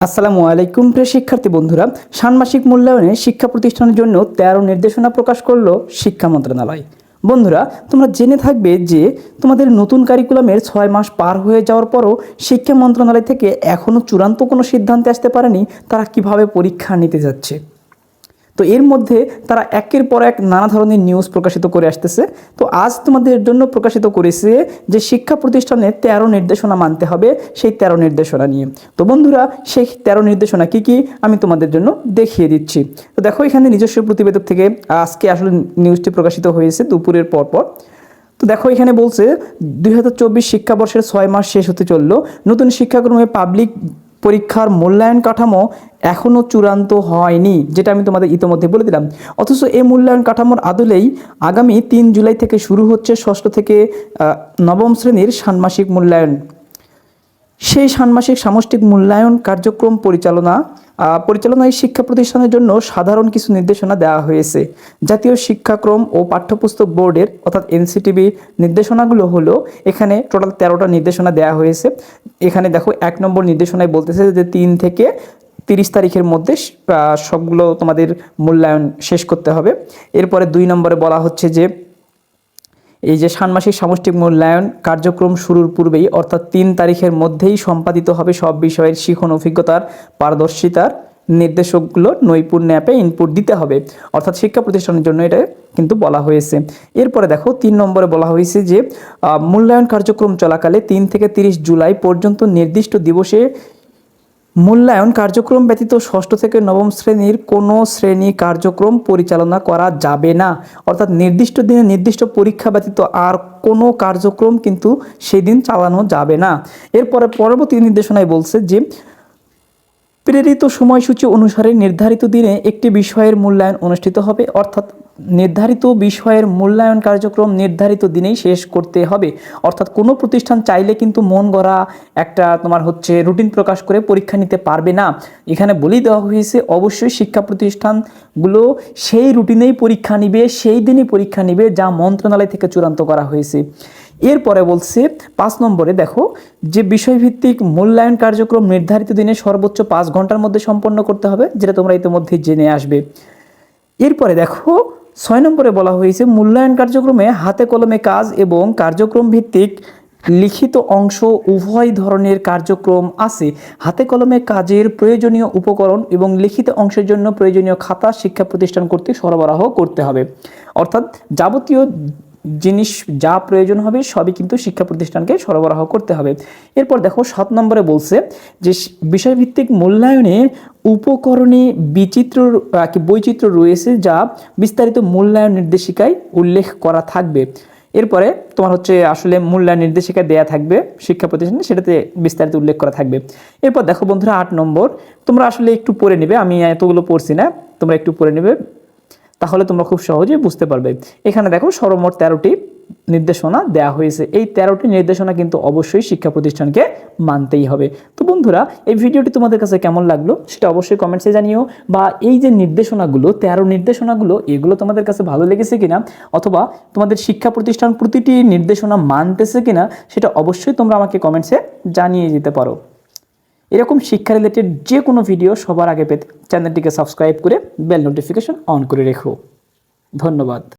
আসসালামু আলাইকুম, প্রিয় শিক্ষার্থী বন্ধুরা। ষান্মাসিক মূল্যায়নে শিক্ষা প্রতিষ্ঠানের জন্য তেরো নির্দেশনা প্রকাশ করল শিক্ষা মন্ত্রণালয়। বন্ধুরা, তোমরা জেনে থাকবে যে তোমাদের নতুন কারিকুলামের ছয় মাস পার হয়ে যাওয়ার পরও শিক্ষা মন্ত্রণালয় থেকে এখনও চূড়ান্ত কোনো সিদ্ধান্তে আসতে পারেনি, তারা কীভাবে পরীক্ষা নিতে যাচ্ছে। তো এর মধ্যে তারা একের পর এক নানা ধরনের নিউজ প্রকাশিত করে আসতেছে। তো আজ তোমাদের জন্য প্রকাশিত করেছে যে শিক্ষা প্রতিষ্ঠানে তেরো নির্দেশনা মানতে হবে সেই তেরো নির্দেশনা নিয়ে। তো বন্ধুরা, সেই তেরো নির্দেশনা কি কি? আমি তোমাদের জন্য দেখিয়ে দিচ্ছি। তো দেখো, এখানে নিজস্ব প্রতিবেদক থেকে আজকে আসলে নিউজটি প্রকাশিত হয়েছে দুপুরের পর পর। তো দেখো, এখানে বলছে, দুই হাজার চব্বিশ শিক্ষাবর্ষের ছয় মাস শেষ হতে চলল। নতুন শিক্ষাক্রমে পাবলিক পরীক্ষার মূল্যায়ন কাঠামো এখনও চূড়ান্ত হয়নি, যেটা আমি তোমাদের ইতোমধ্যে বলে দিলাম। অথচ এই মূল্যায়ন কাঠামোর আদলেই আগামী তিন জুলাই থেকে শুরু হচ্ছে ষষ্ঠ থেকে নবম শ্রেণির ষান্মাসিক মূল্যায়ন। সেই ষান্মাসিক সামষ্টিক মূল্যায়ন কার্যক্রম পরিচালনা পরিচালনায় শিক্ষা প্রতিষ্ঠানের জন্য সাধারণ কিছু নির্দেশনা দেওয়া হয়েছে। জাতীয় শিক্ষাক্রম ও পাঠ্যপুস্তক বোর্ডের অর্থাৎ এনসিটিভি নির্দেশনাগুলো হলো, এখানে টোটাল তেরোটা নির্দেশনা দেওয়া হয়েছে। এখানে দেখো, এক নম্বর নির্দেশনায় বলতেছে যে তিন থেকে তিরিশ তারিখের মধ্যে সবগুলো তোমাদের মূল্যায়ন শেষ করতে হবে। এরপরে দুই নম্বরে বলা হচ্ছে যে এই যে ষান্মাসিক সামষ্টিক মূল্যায়ন কার্যক্রম শুরুর পূর্বেই, অর্থাৎ তিন তারিখের মধ্যেই সম্পাদিত হবে সব বিষয়ের শিখন অভিজ্ঞতার পারদর্শিতার নির্দেশকগুলো নৈপুণ্য অ্যাপে ইনপুট দিতে হবে। অর্থাৎ শিক্ষা প্রতিষ্ঠানের জন্য এটা কিন্তু বলা হয়েছে। এরপরে দেখো, তিন নম্বরে বলা হয়েছে যে মূল্যায়ন কার্যক্রম চলাকালে তিন থেকে তিরিশ জুলাই পর্যন্ত নির্দিষ্ট দিবসে মূল্যায়ন কার্যক্রম ব্যতীত ষষ্ঠ থেকে নবম শ্রেণির কোনো শ্রেণি কার্যক্রম পরিচালনা করা যাবে না। অর্থাৎ নির্দিষ্ট দিনে নির্দিষ্ট পরীক্ষা ব্যতীত আর কোনো কার্যক্রম কিন্তু সেদিন চালানো যাবে না। এরপরে পরবর্তী নির্দেশনায় বলছে যে প্রেরিত সময়সূচি অনুসারে নির্ধারিত দিনে একটি বিষয়ের মূল্যায়ন অনুষ্ঠিত হবে, অর্থাৎ নির্ধারিত বিষয়ের মূল্যায়ন কার্যক্রম নির্ধারিত দিনেই শেষ করতে হবে। অর্থাৎ কোনো প্রতিষ্ঠান চাইলে কিন্তু মন গড়া একটা তোমার হচ্ছে রুটিন প্রকাশ করে পরীক্ষা নিতে পারবে না। এখানে বলেই দেওয়া হয়েছে, অবশ্যই শিক্ষা প্রতিষ্ঠানগুলো সেই রুটিনেই পরীক্ষা নিবে, সেই দিনই পরীক্ষা নিবে যা মন্ত্রণালয় থেকে চূড়ান্ত করা হয়েছে। এরপরে বলছে, পাঁচ নম্বরে দেখো, যে বিষয়ভিত্তিক মূল্যায়ন কার্যক্রম নির্ধারিত দিনে সর্বোচ্চ পাঁচ ঘণ্টার মধ্যে সম্পন্ন করতে হবে, যেটা তোমরা ইতিমধ্যে জেনে আসবে। এরপরে দেখো, ছয় নম্বরে বলা হয়েছে, মূল্যায়ন কার্যক্রমে হাতে কলমে কাজ এবং কার্যক্রম ভিত্তিক লিখিত অংশ উভয় ধরনের কার্যক্রম আছে। হাতে কলমে কাজের প্রয়োজনীয় উপকরণ এবং লিখিত অংশের জন্য প্রয়োজনীয় খাতা শিক্ষা প্রতিষ্ঠান কর্তৃক সরবরাহ করতে হবে। অর্থাৎ যাবতীয় জিনিস যা প্রয়োজন হবে সবই কিন্তু শিক্ষা প্রতিষ্ঠানকে সরবরাহ করতে হবে। এরপর দেখো সাত নম্বরে বলছে যে বিষয়ভিত্তিক মূল্যায়নে উপকরণে বিচিত্র বৈচিত্র্য রয়েছে যা বিস্তারিত মূল্যায়ন নির্দেশিকায় উল্লেখ করা থাকবে। এরপরে তোমার হচ্ছে আসলে মূল্যায়ন নির্দেশিকা দেয়া থাকবে শিক্ষা প্রতিষ্ঠানে, সেটাতে বিস্তারিত উল্লেখ করা থাকবে। এরপর দেখো বন্ধুরা আট নম্বর, তোমরা আসলে একটু পড়ে নেবে, আমি এতগুলো পড়ছি না, তোমরা একটু পড়ে নেবে। তাহলে তোমরা খুব সহজেই বুঝতে পারবে। এখানে দেখো সর্বমোট তেরোটি নির্দেশনা দেওয়া হয়েছে। এই তেরোটি নির্দেশনা কিন্তু অবশ্যই শিক্ষা প্রতিষ্ঠানকে মানতেই হবে। তো বন্ধুরা, এই ভিডিওটি তোমাদের কাছে কেমন লাগল সেটা অবশ্যই কমেন্টসে জানিও বা এই যে নির্দেশনাগুলো, তেরো নির্দেশনাগুলো, এগুলো তোমাদের কাছে ভালো লেগেছে কিনা অথবা তোমাদের শিক্ষা প্রতিষ্ঠান প্রতিটি নির্দেশনা মানতেছে কিনা সেটা অবশ্যই তোমরা আমাকে কমেন্টসে জানিয়ে যেতে পারো। এরকম শিক্ষা রিলেটেড যে কোনো ভিডিও সবার আগে পেতে চ্যানেলটিকে সাবস্ক্রাইব করে বেল নোটিফিকেশন অন করে রেখো। ধন্যবাদ।